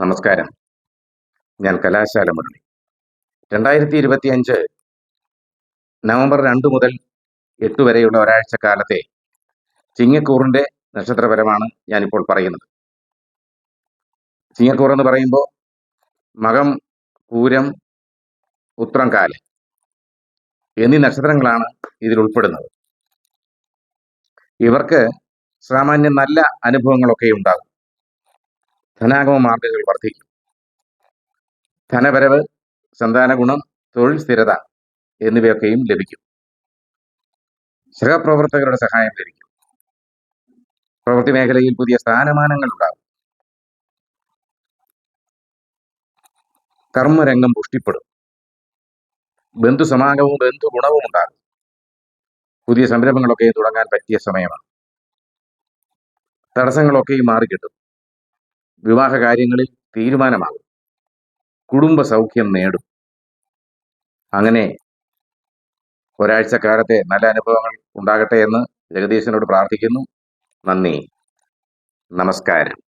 നമസ്കാരം. ഞാൻ കലാശാല മുരളി. രണ്ടായിരത്തി ഇരുപത്തി അഞ്ച് നവംബർ രണ്ട് മുതൽ എട്ട് വരെയുള്ള ഒരാഴ്ച കാലത്തെ ചിങ്ങക്കൂറിന്റെ നക്ഷത്രപരമാണ് ഞാനിപ്പോൾ പറയുന്നത്. ചിങ്ങക്കൂർ എന്ന് പറയുമ്പോൾ മകം പൂരം ഉത്രം കാൽ എന്നീ നക്ഷത്രങ്ങളാണ് ഇതിൽ ഉൾപ്പെടുന്നത്. ഇവർക്ക് സാമാന്യം നല്ല അനുഭവങ്ങളൊക്കെ ഉണ്ടാകും. ധനാഗമ മാർഗങ്ങൾ വർദ്ധിക്കും. ധനവരവ് സന്താന ഗുണം തൊഴിൽ സ്ഥിരത എന്നിവയൊക്കെയും ലഭിക്കും. സഹപ്രവർത്തകരുടെ സഹായം ലഭിക്കും. പ്രവൃത്തി മേഖലയിൽ പുതിയ സ്ഥാനമാനങ്ങൾ ഉണ്ടാകും. കർമ്മരംഗം പുഷ്ടിപ്പെടും. ബന്ധു സമാഗമവും ബന്ധു ഗുണവും ഉണ്ടാകും. പുതിയ സംരംഭങ്ങളൊക്കെ തുടങ്ങാൻ പറ്റിയ സമയമാണ്. തടസ്സങ്ങളൊക്കെയും മാറിക്കിട്ടും. വിവാഹ കാര്യങ്ങളിൽ തീരുമാനമാകും. കുടുംബ സൗഖ്യം നേടും. അങ്ങനെ ഒരാഴ്ചക്കാലത്തെ നല്ല അനുഭവങ്ങൾ ഉണ്ടാകട്ടെ എന്ന് ജഗദീശനോട് പ്രാർത്ഥിക്കുന്നു. നന്ദി. നമസ്കാരം.